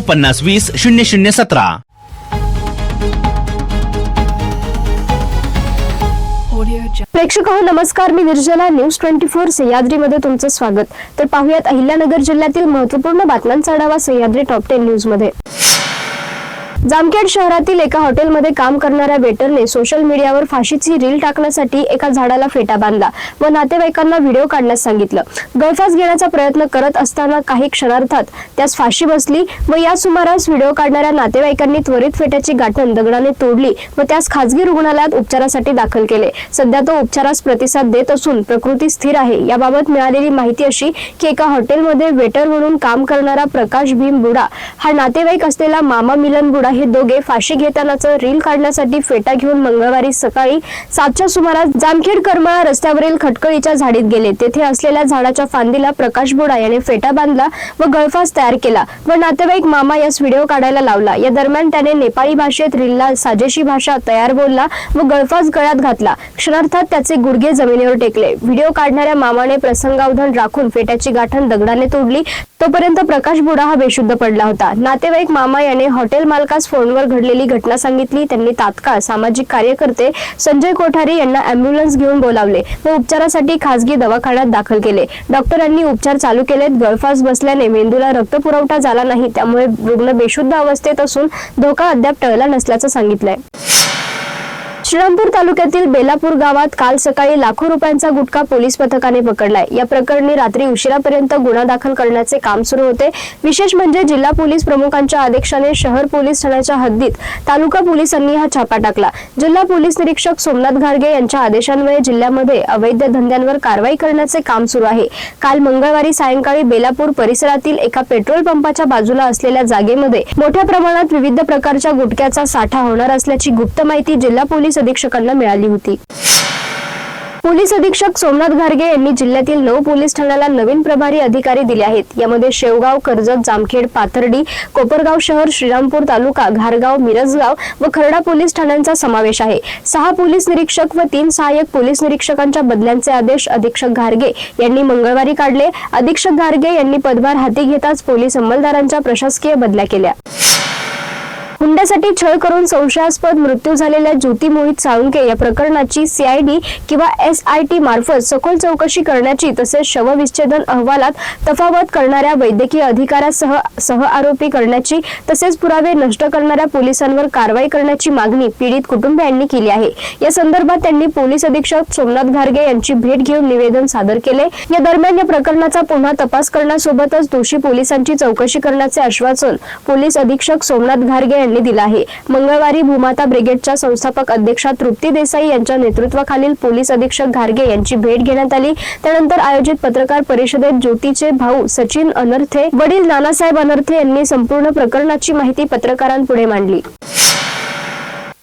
पन्नास वीस शून्य शून्य सतरा. प्रेक्षक हो नमस्कार. मी निर्जला. न्यूज ट्वेंटी फोर सह्याद्रीमध्ये तुमचं स्वागत. तर पाहुयात अहिल्यानगर जिल्ह्यातील महत्त्वपूर्ण बातम्यांचा आढावा सह्याद्री टॉप टेन न्यूजमध्ये. जामखेड शहरातील एका हॉटेलमध्ये काम करणाऱ्या वेटरने सोशल मीडियावर फाशीची रील टाकण्यासाठी एका झाडाला फेटा बांधला व नातेवाईकांना व्हिडिओ काढण्यास सांगितलं. गळफास घेण्याचा प्रयत्न करत असताना काही क्षणार्थात त्यास फाशी बसली व या सुमारास व्हिडिओ काढणाऱ्या नातेवाईकांनी त्वरित फेट्याची गाठण दगडाने तोडली व त्यास खासगी रुग्णालयात उपचारासाठी दाखल केले. सध्या तो उपचारास प्रतिसाद देत असून प्रकृती स्थिर आहे. याबाबत मिळालेली माहिती अशी की एका हॉटेलमध्ये वेटर म्हणून काम करणारा प्रकाश भीम बुडा हा नातेवाईक असलेला मामा मिलन बुडा हे दोघे फाशी घेतानाचं रील काढण्यासाठी फेटा घेऊन मंगळवारी सकाळी सातच्या सुमारास जामखेड करमाळा रस्त्यावरील खटकळीच्या झाडीत गेले. तेथे असलेल्या झाडाच्या फांदीला प्रकाश बोडा याने फेटा बांधला व गळफास तयार केला व नातेवाईक मामा यास व्हिडिओ काढायला लावला. या दरम्यान त्याने नेपाळी भाषेत रीलला साजेशी भाषा तयार बोलला व गळफास गळ्यात घातला. क्षणार्थात त्याचे गुडघे जमिनीवर टेकले. व्हिडिओ काढणाऱ्या मामाने प्रसंगावधान राखून फेट्याची गाठण दगडाने तोडली. तोपर्यंत प्रकाश बुडा हा बेशुद्ध पडला होता. नातेवाईक मामा याने हॉटेल मालकास फोनवर घडलेली घटना सांगितली. त्यांनी तात्काळ सामाजिक कार्यकर्ते संजय कोठारी यांना अँब्युलन्स घेऊन बोलावले व उपचारासाठी खासगी दवाखान्यात दाखल केले. डॉक्टरांनी उपचार चालू केलेत. गळफास बसल्याने मेंदूला रक्तपुरवठा झाला नाही. त्यामुळे रुग्ण बेशुद्ध अवस्थेत असून धोका अद्याप टळला नसल्याचं सांगितलंय. श्रीरामपूर तालुक्यातील बेलापूर गावात काल सकाळी लाखो रुपयांचा गुटखा पोलीस पथकाने पकडलाय. या प्रकरणी रात्री उशिरापर्यंत गुन्हा दाखल करण्याचे काम सुरू होते. विशेष म्हणजे जिल्हा पोलीस प्रमुखांच्या आदेशाने शहर पोलीस ठाण्याच्या हद्दीत तालुका पोलिसांनी हा छापा टाकला. जिल्हा पोलीस निरीक्षक सोमनाथ घारगे यांच्या आदेशान्वये जिल्ह्यामध्ये अवैध धंद्यांवर कारवाई करण्याचे काम सुरू आहे. काल मंगळवारी सायंकाळी बेलापूर परिसरातील एका पेट्रोल पंपाच्या बाजूला असलेल्या जागेमध्ये मोठ्या प्रमाणात विविध प्रकारच्या गुटख्याचा साठा होणार असल्याची गुप्त माहिती जिल्हा पोलीस अधीक्षकांना मिळाली होती. पोलीस अधीक्षक सोमनाथ घारगे यांनी जिल्ह्यातील नऊ पोलीस ठाण्याला नवीन प्रभारी अधिकारी दिले आहेत. यामध्ये शेवगाव कर्जत जामखेड पाथर्डी कोपरगाव शहर श्रीरामपूर तालुका घारगाव मिरजगाव व खर्डा पोलीस ठाण्यांचा समावेश आहे. सहा पोलीस निरीक्षक व तीन सहाय्यक पोलीस निरीक्षकांच्या बदल्यांचे आदेश अधीक्षक घारगे यांनी मंगळवारी काढले. अधीक्षक घारगे यांनी पदभार हाती घेताच पोलीस अंमलदारांच्या प्रशासकीय बदल्या केल्या. हुंड्यासाठी छळ करून संशयास्पद मृत्यू झालेल्या ज्योती मोहित साळुंके या प्रकरणाची सीआयडी किंवा एस आय टी मार्फत सखोल चौकशी करण्याची तसेच शवविच्छेदन अहवालात तफावत करणाऱ्या वैद्यकीय अधिकाऱ्यासह सह आरोपी करण्याची तसेच पुरावे नष्ट करणाऱ्या पोलिसांवर कारवाई करण्याची मागणी पीडित कुटुंबियांनी केली आहे. या संदर्भात त्यांनी पोलीस अधीक्षक सोमनाथ घारगे यांची भेट घेऊन निवेदन सादर केले. या दरम्यान या प्रकरणाचा पुन्हा तपास करण्यासोबतच दोषी पोलिसांची चौकशी करण्याचे आश्वासन पोलीस अधीक्षक सोमनाथ घारगे यांनी दिलं आहे. मंगळवारी भूमाता ब्रिगेडच्या संस्थापक अध्यक्षा तृप्ती देसाई यांच्या नेतृत्वाखालील पोलीस अधीक्षक घारगे यांची भेट घेण्यात आली. त्यानंतर आयोजित पत्रकार परिषदेत ज्योतीचे भाऊ सचिन अनर्थे वडील नानासाहेब अनर्थे यांनी संपूर्ण प्रकरणाची माहिती पत्रकारांपुढे मांडली.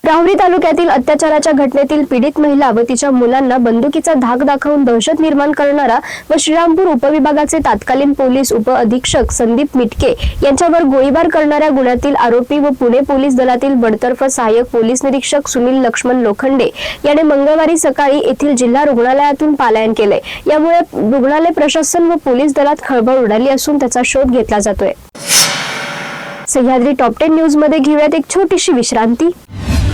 राहुरी तालुक्यातील अत्याचाराच्या घटनेतील पीडित महिला व तिच्या मुलांना बंदुकीचा धाक दाखवून दहशत निर्माण करणारा व श्रीरामपूर उपविभागाचे तत्कालीन पोलीस उप अधीक्षक संदीप मिटके यांच्यावर गोळीबार करणाऱ्या गुन्ह्यातील आरोपी व पुणे पोलीस दलातील बडतर्फ सहाय्यक पोलीस निरीक्षक सुनील लक्ष्मण लोखंडे याने मंगळवारी सकाळी येथील जिल्हा रुग्णालयातून पलायन केले. यामुळे रुग्णालय प्रशासन व पोलीस दलात खळबळ उडाली असून त्याचा शोध घेतला जातोय. सह्याद्री टॉप टेन न्यूजमध्ये घेऊयात एक छोटीशी विश्रांती.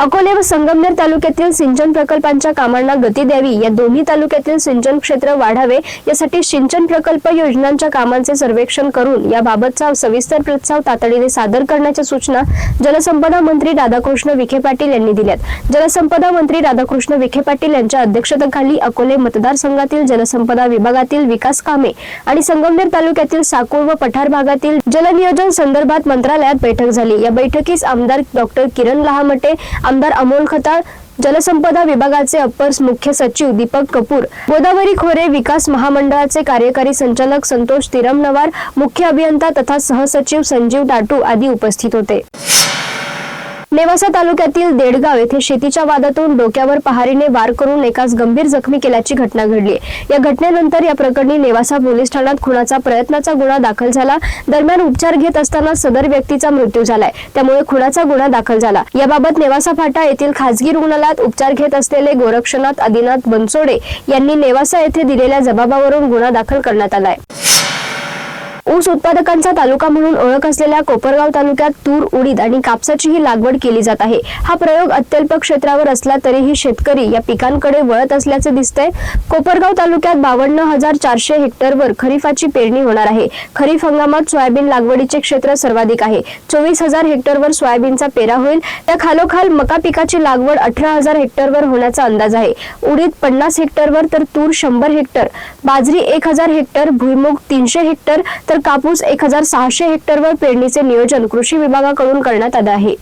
अकोले व संगमनेर तालुक्यातील सिंचन प्रकल्पांच्या कामांना गती द्यावी. या दोन्ही तालुक्यातील सिंचन क्षेत्र वाढावे यासाठी सिंचन प्रकल्प योजनांच्या कामांचे सर्वेक्षण करून याबाबतचा सविस्तर प्रस्ताव तातडीने सादर करण्याच्या सूचना जलसंपदा मंत्री राधाकृष्ण विखे पाटील यांनी दिल्यात. जलसंपदा मंत्री राधाकृष्ण विखे पाटील यांच्या अध्यक्षतेखाली अकोले मतदारसंघातील जलसंपदा विभागातील विकास कामे आणि संगमनेर तालुक्यातील साकूर व पठार भागातील जलनियोजन संदर्भात मंत्रालयात बैठक झाली. या बैठकीस आमदार डॉक्टर किरण लहामटे आमदार अमोल खताळ जलसंपदा विभागाचे अपर मुख्य सचिव दीपक कपूर गोदावरी खोरे विकास महामंडळाचे कार्यकारी संचालक संतोष तिरमनवार मुख्य अभियंता तथा सहसचिव संजीव टाटू आदी उपस्थित होते. नेवासा तालुक्यातील देडगाव येथे शेतीच्या वादातून डोक्यावर पहारीने वार करून एकाच गंभीर जखमी केल्याची घटना घडली या घटनेनंतर या प्रकरणी नेवासा पोलीस ठाण्यात खुनाचा प्रयत्नाचा गुन्हा दाखल झाला. दरम्यान उपचार घेत असताना सदर व्यक्तीचा मृत्यू झालाय. त्यामुळे खुनाचा गुन्हा दाखल झाला. याबाबत नेवासा फाटा येथील खासगी रुग्णालयात उपचार घेत असलेले गोरक्षनाथ आदिनाथ बनसोडे यांनी नेवासा येथे दिलेल्या जबाबावरून गुन्हा दाखल करण्यात आलाय. ऊस उत्पादकांचा तालुका म्हणून ओळख असलेल्या कोपरगाव तालुक्यात तूर उडीद आणि कापसाचीही लागवड केली जात आहे. हा प्रयोग अत्यल्प क्षेत्रावर असला तरीही शेतकरी या पिकांकडे वळत असल्याचे दिसतंय. कोपरगाव तालुक्यात बावन्न हजार चारशे हेक्टरवर खरीपाची पेरणी होणार आहे. खरीप हंगामात सोयाबीन लागवडीचे क्षेत्र सर्वाधिक आहे. चोवीस हजार हेक्टरवर सोयाबीनचा पेरा होईल. त्या खालोखाल मका पिकाची लागवड अठरा हजार हेक्टरवर होण्याचा अंदाज आहे. उडीद पन्नास हेक्टरवर तर तूर शंभर हेक्टर. बाजरी एक हजार हेक्टर. भुईमुग तीनशे हेक्टर. तर कापूस एक हजार सहाशे हेक्टरवर पेरणीचे नियोजन कृषी विभागाकडून करण्यात आलं आहे.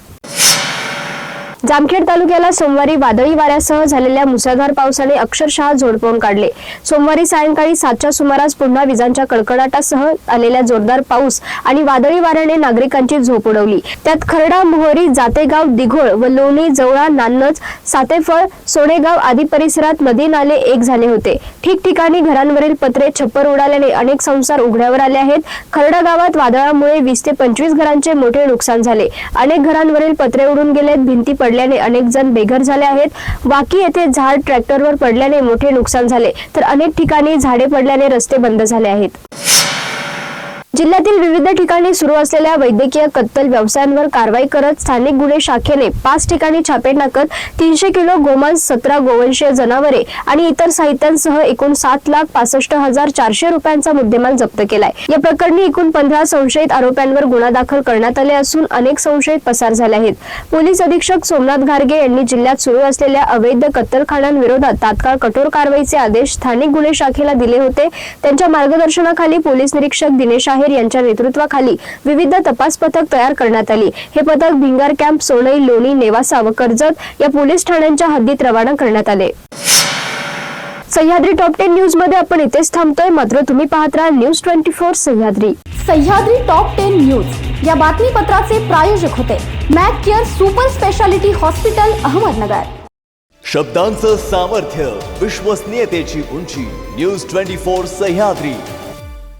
जामखेड तालुक्याला सोमवारी वादळी वाऱ्यासह झालेल्या मुसळधार पावसाने अक्षरशः झोडपवून काढले. सोमवारी सायंकाळी सातच्या सुमारास पुन्हा विजांच्या कडकडाटासह आलेल्या जोरदार पाऊस आणि वादळी वाऱ्याने नागरिकांची झोप उडवली. त्यात खरडा मोहरी जातेगाव दिघोळ व लोणी जवळा नान्नज सातेफळ सोनेगाव आदी परिसरात नदी नाले एक झाले होते. ठिकठिकाणी घरांवरील पत्रे छप्पर उडाल्याने अनेक संसार उघड्यावर आले आहेत. खरडा गावात वादळामुळे वीस ते पंचवीस घरांचे मोठे नुकसान झाले. अनेक घरांवरील पत्रे उडून गेलेत भिंती पडल्याने अनेक जण बेघर झाले आहेत. वाकी येथे झाड ट्रॅक्टरवर पडल्याने मोठे नुकसान झाले. तर अनेक ठिकाणी झाडे पडल्याने रस्ते बंद झाले आहेत. जिल्ह्यातील विविध ठिकाणी सुरू असलेल्या वैद्यकीय कत्तल व्यवसायांवर कारवाई करत स्थानिक गुन्हे शाखेने पाच ठिकाणी छापे टाकत तीनशे किलो गोमांस सतरा गोवंशीय जनावरे आणि इतर साहित्यांसह एकूण सात लाख पासष्ट हजार चारशे रुपयांचा मुद्देमाल जप्त केलाय. या प्रकरणी एकूण पंधरा संशयित आरोप्यांवर गुन्हा दाखल करण्यात आले असून अनेक संशयित पसार झाले आहेत. पोलीस अधीक्षक सोमनाथ घारगे यांनी जिल्ह्यात सुरू असलेल्या अवैध कत्तलखान्यांविरोधात तात्काळ कठोर कारवाईचे आदेश स्थानिक गुन्हे शाखेला दिले होते. त्यांच्या मार्गदर्शनाखाली पोलीस निरीक्षक दिनेश आहेर यांच्या नेतृत्वाखाली विविध तपास पथक तयार करण्यात आली. हे पथक भिंगार कॅम्प सोनई लोणी नेवासा व कर्जत या पोलीस ठाण्यांच्या हद्दीत रवाना करण्यात आले. सह्याद्री टॉप टेन न्यूजमध्ये आपण इथेच थांबतोय. मात्र तुम्ही पाहत राहा news twenty four Sahyadri. Sahyadri top ten news. या बातमीपत्राचे प्रायोजक होते Mac Care super speciality hospital Ahmednagar. शब्दांचं सामर्थ्य विश्वसनीयतेची उंची. News twenty four Sahyadri.